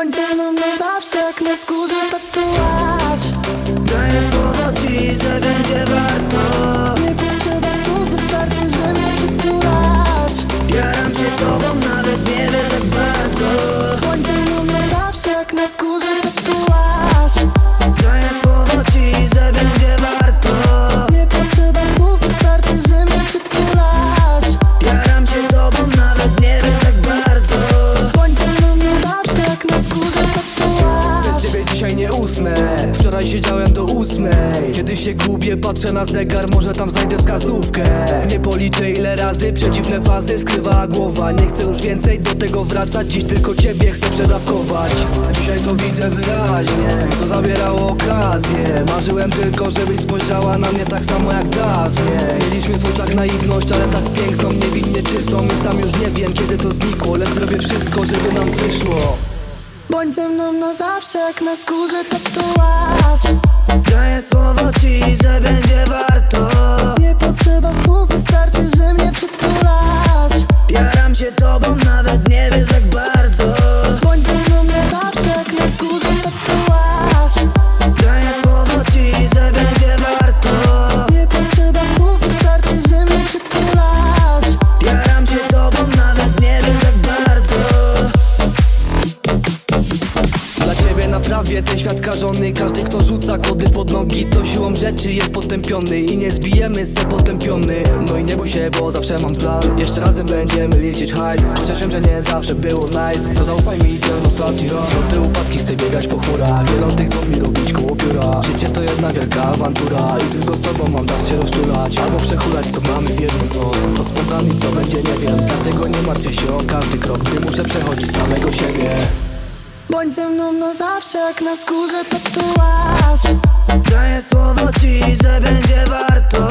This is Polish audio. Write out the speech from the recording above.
Bądź ze mną na zawsze, jak na skórze tatuaż. Daję słowo ci, że będzie warto dzisiaj nie usnę Wczoraj siedziałem do ósmej. Kiedy się gubię, patrzę na zegar Może tam znajdę wskazówkę. Nie policzę ile razy Przeciwne fazy skrywa głowa. Nie chcę już więcej do tego wracać Dziś tylko ciebie chcę przedawkować. Dzisiaj to widzę wyraźnie Co zabierało okazję. Marzyłem tylko, żebyś spojrzała na mnie tak samo jak dawniej. Mieliśmy w oczach naiwność, ale tak piękną Niewinnie czystą i sam już nie wiem kiedy to znikło. Lecz zrobię wszystko, żeby nam wyszło Bądź ze mną na zawsze, jak na skórze naprawię ten świat skażony. Każdy kto rzuca kody pod nogi To siłą rzeczy jest potępiony. I nie zbijemy se potępiony. No i nie bój się, bo zawsze mam plan. Jeszcze razem będziemy liczyć hajs. Chociaż wiem, że nie zawsze było nice. To zaufaj mi ten ostatni raz Do te upadki chcę biegać po chmurach. Wielu tych co mi lubić koło pióra Życie to jedna wielka awantura. I tylko z tobą mam czas się rozczulać. Albo przechulać co mamy w jednym noc. To spontanicznie co będzie nie wiem. Dlatego nie martwię się o każdy krok Gdy muszę przechodzić samego siebie Bądź ze mną na zawsze, jak na skórze tatuaż. Daję słowo ci, że będzie warto